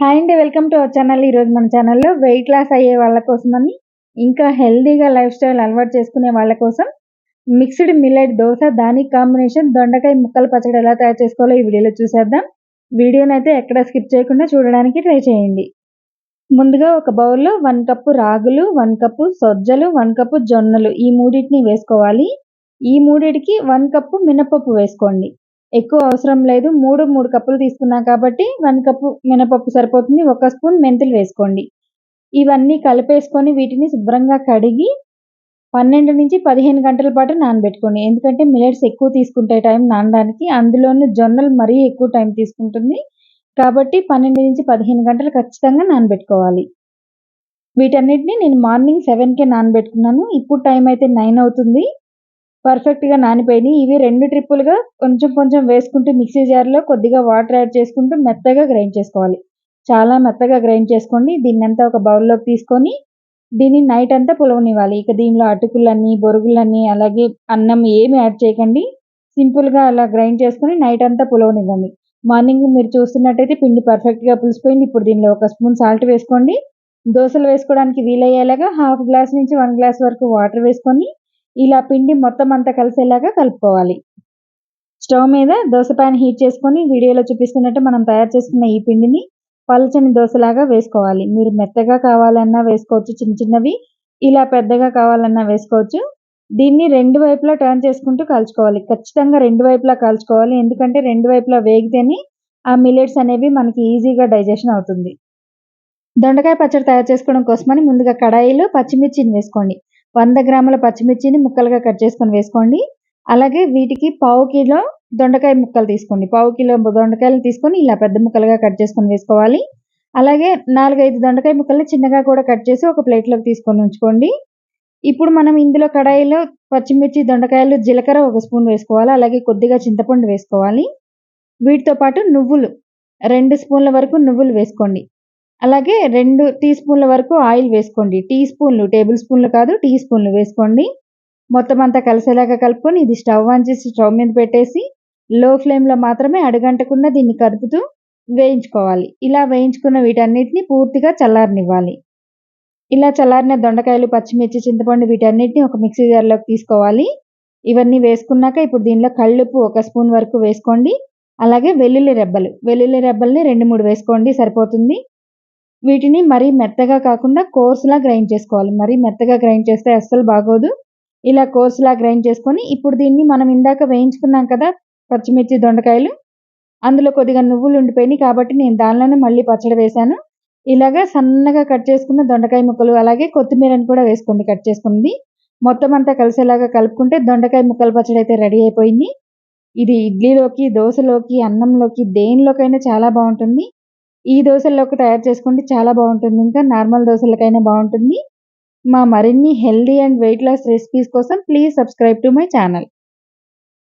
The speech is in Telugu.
హాయ్ అండి వెల్కమ్ టు అవర్ ఛానల్ ఈరోజు మన ఛానల్లో వెయిట్ లాస్ అయ్యే వాళ్ళ కోసమని ఇంకా హెల్దీగా లైఫ్ స్టైల్ అలవాటు చేసుకునే వాళ్ళ కోసం మిక్స్డ్ మిల్లెట్ దోశ దానికి కాంబినేషన్ దొండకాయ ముక్కల పచ్చడి ఎలా తయారు చేసుకోవాలో ఈ వీడియోలో చూసేద్దాం. వీడియోని అయితే ఎక్కడ స్కిప్ చేయకుండా చూడడానికి ట్రై చేయండి. ముందుగా ఒక బౌల్లో వన్ కప్పు రాగులు వన్ కప్పు సొజ్జలు వన్ కప్పు జొన్నలు ఈ మూడింటిని వేసుకోవాలి. ఈ మూడింటికి వన్ కప్పు మినపప్పు వేసుకోండి. ఎక్కువ అవసరం లేదు. మూడు మూడు కప్పులు తీసుకున్నాం కాబట్టి వన్ కప్పు మినపప్పు సరిపోతుంది. ఒక స్పూన్ మెంతులు వేసుకోండి. ఇవన్నీ కలిపేసుకొని వీటిని శుభ్రంగా కడిగి పన్నెండు నుంచి పదిహేను గంటల పాటు నానబెట్టుకోండి. ఎందుకంటే మిలెట్స్ ఎక్కువ తీసుకుంటాయి టైం నానడానికి. అందులోని జొన్నలు మరీ ఎక్కువ టైం తీసుకుంటుంది. కాబట్టి పన్నెండు నుంచి పదిహేను గంటలు ఖచ్చితంగా నానబెట్టుకోవాలి. వీటన్నిటిని నేను మార్నింగ్ సెవెన్కే నానబెట్టుకున్నాను. ఇప్పుడు టైం అయితే నైన్ అవుతుంది. పర్ఫెక్ట్గా నానిపోయినాయి. ఇవి రెండు ట్రిప్పులుగా కొంచెం కొంచెం వేసుకుంటూ మిక్సీ జార్లో కొద్దిగా వాటర్ యాడ్ చేసుకుంటూ మెత్తగా గ్రైండ్ చేసుకోవాలి. చాలా మెత్తగా గ్రైండ్ చేసుకోండి. దీన్ని అంతా ఒక బౌల్లోకి తీసుకొని దీన్ని నైట్ అంతా పులవనివ్వాలి. ఇక దీనిలో అటుకులన్నీ బొరుగులన్నీ అలాగే అన్నం ఏమి యాడ్ చేయకండి. సింపుల్గా అలా గ్రైండ్ చేసుకొని నైట్ అంతా పులవనివ్వండి. మార్నింగ్ మీరు చూస్తున్నట్టయితే పిండి పర్ఫెక్ట్గా పులిసిపోయింది. ఇప్పుడు దీనిలో ఒక స్పూన్ సాల్ట్ వేసుకోండి. దోశలు వేసుకోవడానికి వీలయ్యేలాగా హాఫ్ గ్లాస్ నుంచి వన్ గ్లాస్ వరకు వాటర్ వేసుకొని ఇలా పిండి మొత్తం అంతా కలిసేలాగా కలుపుకోవాలి. స్టవ్ మీద దోశ పైన హీట్ చేసుకొని వీడియోలో చూపిస్తున్నట్టు మనం తయారు చేసుకున్న ఈ పిండిని పలచని దోశలాగా వేసుకోవాలి. మీరు మెత్తగా కావాలన్నా వేసుకోవచ్చు చిన్న చిన్నవి. ఇలా పెద్దగా కావాలన్నా వేసుకోవచ్చు. దీన్ని రెండు వైపులా టర్న్ చేసుకుంటూ కాల్చుకోవాలి. ఖచ్చితంగా రెండు వైపులా కాల్చుకోవాలి. ఎందుకంటే రెండు వైపులా వేగితేనే ఆ మిలెట్స్ అనేవి మనకి ఈజీగా డైజెషన్ అవుతుంది. దొండకాయ పచ్చడి తయారు చేసుకోవడం కోసమని ముందుగా కడాయిలో పచ్చిమిర్చిని వేసుకోండి. వంద గ్రాముల పచ్చిమిర్చిని ముక్కలుగా కట్ చేసుకొని వేసుకోండి. అలాగే వీటికి పావు కిలో దొండకాయ ముక్కలు తీసుకోండి. పావు కిలో దొండకాయలు తీసుకొని ఇలా పెద్ద ముక్కలుగా కట్ చేసుకొని వేసుకోవాలి. అలాగే నాలుగైదు దొండకాయ ముక్కల్ని చిన్నగా కూడా కట్ చేసి ఒక ప్లేట్లోకి తీసుకొని ఉంచుకోండి. ఇప్పుడు మనం ఇందులో కడాయిలో పచ్చిమిర్చి దొండకాయలు జీలకర్ర ఒక స్పూన్ వేసుకోవాలి. అలాగే కొద్దిగా చింతపండు వేసుకోవాలి. వీటితో పాటు నువ్వులు రెండు స్పూన్ల వరకు నువ్వులు వేసుకోండి. అలాగే రెండు టీ స్పూన్ల వరకు ఆయిల్ వేసుకోండి. టీ స్పూన్లు టేబుల్ స్పూన్లు కాదు టీ స్పూన్లు వేసుకోండి. మొత్తం అంతా కలిసేలాగా కలుపుకొని ఇది స్టవ్ ఆన్ చేసి స్టవ్ మీద పెట్టేసి లో ఫ్లేమ్లో మాత్రమే అడుగంటకుండా దీన్ని కదుపుతూ వేయించుకోవాలి. ఇలా వేయించుకున్న వీటన్నిటిని పూర్తిగా చల్లారనివ్వాలి. ఇలా చల్లారిన దొండకాయలు పచ్చిమిర్చి చింతపండు వీటన్నిటిని ఒక మిక్సీ జార్లోకి తీసుకోవాలి. ఇవన్నీ వేసుకున్నాక ఇప్పుడు దీనిలో కళ్ళుప్పు ఒక స్పూన్ వరకు వేసుకోండి. అలాగే వెల్లుల్లి రెబ్బలు. వెల్లుల్లి రెబ్బల్ని రెండు మూడు వేసుకోండి సరిపోతుంది. వీటిని మరీ మెత్తగా కాకుండా కోర్స్లా గ్రైండ్ చేసుకోవాలి. మరీ మెత్తగా గ్రైండ్ చేస్తే అస్సలు బాగోదు. ఇలా కోర్స్లా గ్రైండ్ చేసుకొని ఇప్పుడు దీన్ని మనం ఇందాక వేయించుకున్నాం కదా పచ్చిమిర్చి దొండకాయలు. అందులో కొద్దిగా నువ్వులు ఉండిపోయినాయి కాబట్టి నేను దానిలోనే మళ్ళీ పచ్చడి వేశాను. ఇలాగా సన్నగా కట్ చేసుకున్న దొండకాయ ముక్కలు అలాగే కొత్తిమీరని కూడా వేసుకోండి కట్ చేసుకుంది మొత్తం అంతా కలిసేలాగా కలుపుకుంటే దొండకాయ ముక్కల పచ్చడి అయితే రెడీ అయిపోయింది. ఇది ఇడ్లీలోకి దోశలోకి అన్నంలోకి దేనిలోకైనా చాలా బాగుంటుంది. ఈ దోశల్లోకి తయారు చేసుకోండి చాలా బాగుంటుంది. ఇంకా నార్మల్ దోశలకైనా బాగుంటుంది. మా మరిన్ని healthy and weight loss recipes కోసం please subscribe to my channel.